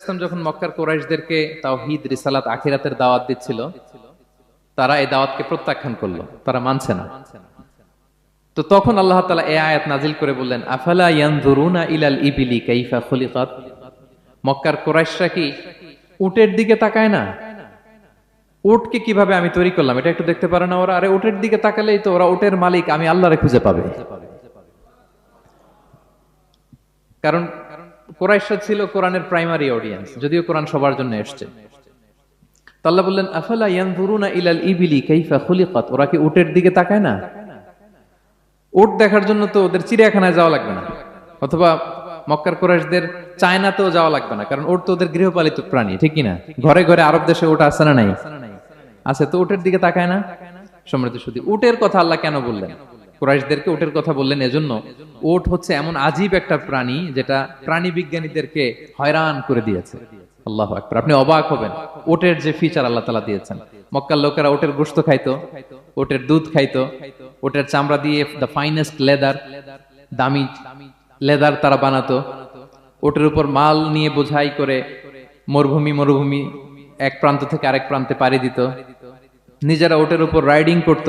ইসলাম যখন মক্কার কোরাইশদেরকে তাওহীদ, রিসালাত, আখিরাতের দাওয়াত দিচ্ছিল, তারা এই দাওয়াতকে প্রত্যাখ্যান করল। তারা মানছে না। তো তখন আল্লাহ তাআলা এই আয়াত নাজিল করে বললেন, আফালা ইয়ানজুরুনা ইলাল ইবিলি কাইফা খুলিকাত? মক্কার কোরাইশরা কি উটের দিকে তাকায় না? উটকে কীভাবে আমি তৈরি করলাম? এটা একটু দেখতে পারে না ওরা। আরে, উটের দিকে তাকালেই তো ওরা উটের মালিক, আমি আল্লাহরে খুঁজে পাবে। কারণ কোরাইশা ছিল কোরআনের প্রাইমারি অডিয়েন্স যদিও কোরআন সবার জন্য এসছে। তো আল্লাহ বললেন, আফালা ইয়ানজুরুনা ইলাল ইবিলি কাইফা খুলিকাত? ওরা কি উটের দিকে তাকায় না? উট দেখার জন্য তো ওদের চিড়িয়াখানায় যাওয়া লাগবে না। অথবা মক্কার কোরাইশদের চায়নাতেও যাওয়া লাগবে না, কারণ ওট তো ওদের গৃহপালিত প্রাণী, ঠিক না? ঘরে ঘরে আরব দেশে ওটা আছে না নাই? আছে, তো উটের দিকে তাকায় না? সমৃদ্ধ শুধু উটের কথা আল্লাহ কেন বললেন? কুরাইশদেরকে উটের কথা বললেন এজন্য উট হচ্ছে এমন আজীব একটা প্রাণী যেটা প্রাণী বিজ্ঞানীদেরকে হয়রান করে দিয়েছে। আল্লাহ আকবার। আপনি অবাক হবেন, ওটের যে ফিচার আল্লাহ তালা দিয়েছেন। মক্কার লোকেরা ওটের গোস্ত খাইতো, ওটের দুধ খাইতো, ওটের চামড়া দিয়ে দ্য ফাইনেস্ট লেদার দামি লেদার তারা বানাতো। ওটের উপর মাল নিয়ে বোঝাই করে মরুভূমি মরুভূমি এক প্রান্ত থেকে আরেক প্রান্তে পাড়ি দিত। নিজেরা ওটের উপর রাইডিং করত।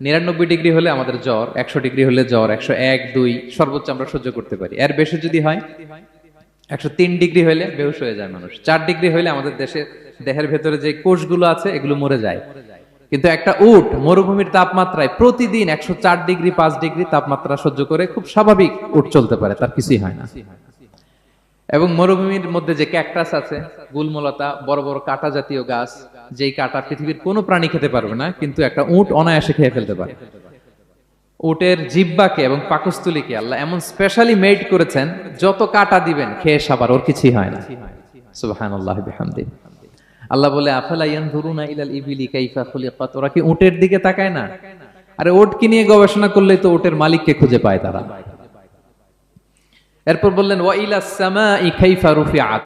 নিরানব্বই ডিগ্রি হলে আমাদের জ্বর, একশো ডিগ্রি হলে জ্বর, একশো এক, দুই, সর্বোচ্চ আমরা সহ্য করতে পারি। এর বেশি যদি হয়, একশো তিন ডিগ্রি হলে বেহুশ হয়ে যায় মানুষ। চার ডিগ্রি হলে আমাদের দেশের দেহের ভেতরে যে কোষগুলো আছে, এগুলো মরে যায়। কিন্তু একটা উট মরুভূমির তাপমাত্রায় প্রতিদিন একশো চার ডিগ্রি, পাঁচ ডিগ্রি তাপমাত্রা সহ্য করে খুব স্বাভাবিক উট চলতে পারে, তার কিছুই হয় না। এবং মরুভূমির মধ্যে যে ক্যাকটাস আছে, গুলমলতা, বড় বড় কাটা জাতীয় গাছ, যেই কাটা পৃথিবীর কোনো প্রাণী খেতে পারবে না, কিন্তু একটা উট অনায়াসে খেয়ে ফেলতে পারে। উটের জিব্বাকে এবং পাকস্থলীকে আল্লাহ এমন স্পেশালি মেড করেছেন, যত কাটা দিবেন, খেয়ে সাবার, ওর কিছুই হয় না। আল্লাহ বলে, আফালা ইয়ানজুরুনা ইলাল ইবিলি কাইফা ওরা কি উটের দিকে তাকায় না? আরে উটকে নিয়ে গবেষণা করলেই তো উটের মালিককে খুঁজে পায় তারা। এরপর বললেন ওয়া ইলা সামাই কাইফা রুফিআত